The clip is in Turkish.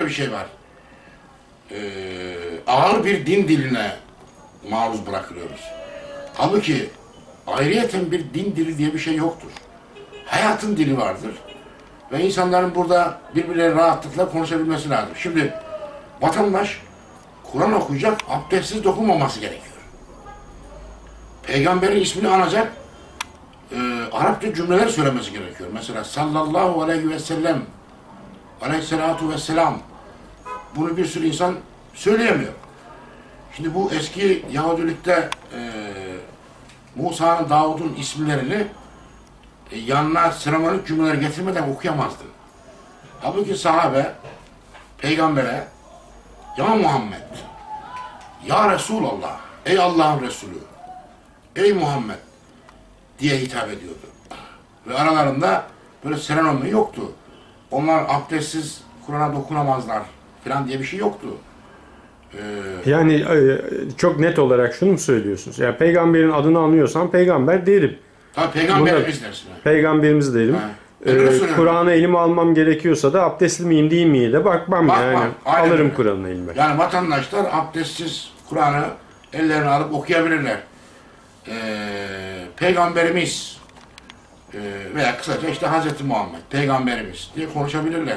bir şey var. Ee, ağır bir din diline maruz bırakılıyoruz. Halbuki ayrıyeten bir din dili diye bir şey yoktur. Hayatın dili vardır. Ve insanların burada birbirleri rahatlıkla konuşabilmesi lazım. Şimdi vatandaş Kur'an okuyacak, abdestsiz dokunmaması gerekiyor. Peygamberin ismini anacak, e, Arapça cümleler söylemesi gerekiyor. Mesela sallallahu aleyhi ve sellem, aleyhissalatu vesselam. Bunu bir sürü insan söyleyemiyor. Şimdi bu eski Yahudilikte e, Musa'nın, Davud'un isimlerini e, yanına seremonik cümleler getirmeden okuyamazdın. Halbuki sahabe peygambere ya Muhammed, ya Resulallah, ey Allah'ın Resulü, ey Muhammed diye hitap ediyordu. Ve aralarında böyle seremomi yoktu. Onlar abdestsiz Kur'an'a dokunamazlar falan diye bir şey yoktu. Ee, Yani e, çok net olarak şunu mu söylüyorsunuz? Ya peygamberin adını anlıyorsam peygamber derim. tabii peygamberimiz dersin. Peygamberimiz derim. Ha. Ee, Kur'an'ı elime almam gerekiyorsa da abdestli miyim değil miyim de bakmam Bak, yani. aynen Alırım. Kur'an'ı elime. Yani vatandaşlar abdestsiz Kur'an'ı ellerine alıp okuyabilirler. Ee, Peygamberimiz e, veya kısaca işte Hazreti Muhammed, Peygamberimiz diye konuşabilirler.